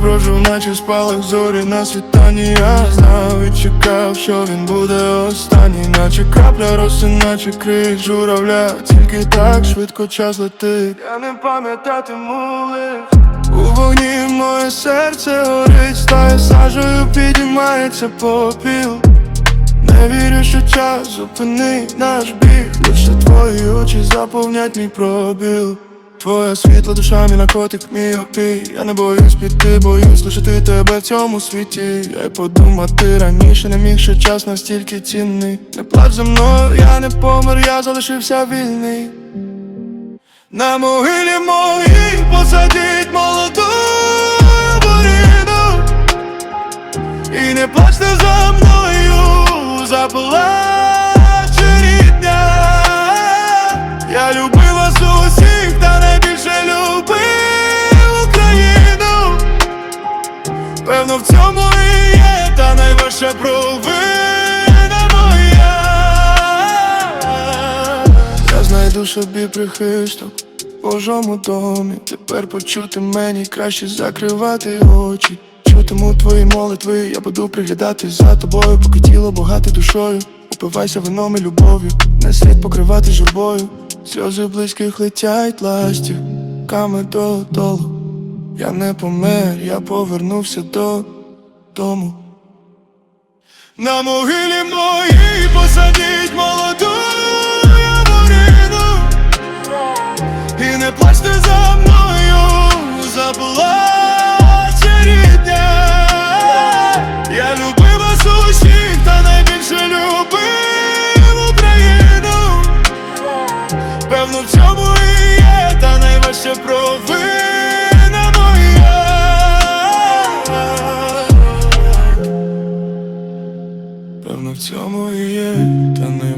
прожив, наче спалах зорі на світанні. Я знав і чекав, що він буде останній. Наче крапля роси, наче крик журавля. Тільки так швидко час летить. Я не пам'ятатиму лиш. У вогні моє серце горить, стає сажею, підіймається попіл. Не вірю, що час зупинить наш біг. Лише твої очі заповнять мій пробіл Твоя світла душа, мій наркотик, мій опій. Я не боюсь піти, боюсь лишити тебе в цьому світі. Я й подумати раніше не міг, що час настільки цінний. Не плач за мною, я не помер, я залишився вільний. На могилі моїй Певно, в цьому і є та найважча провина моя Я знайду собі прихисток в Божому домі Тепер почути мені краще закривати очі Чутиму твої молитви, я буду приглядати за тобою, поки тіло багате душою. Упивайся вином і любов'ю, не слід покривати журбою. Сльози близьких летять ластів, ками додолу. Я не помер, я повернувся додому. На могилі моїй посадіть молоду яворину І не плачте за мною, заплаче рідня. Я любив вас усіх, та найбільше любив Україну. Певно, в цьому і є та найважча провина Певно, в цьому і є та провина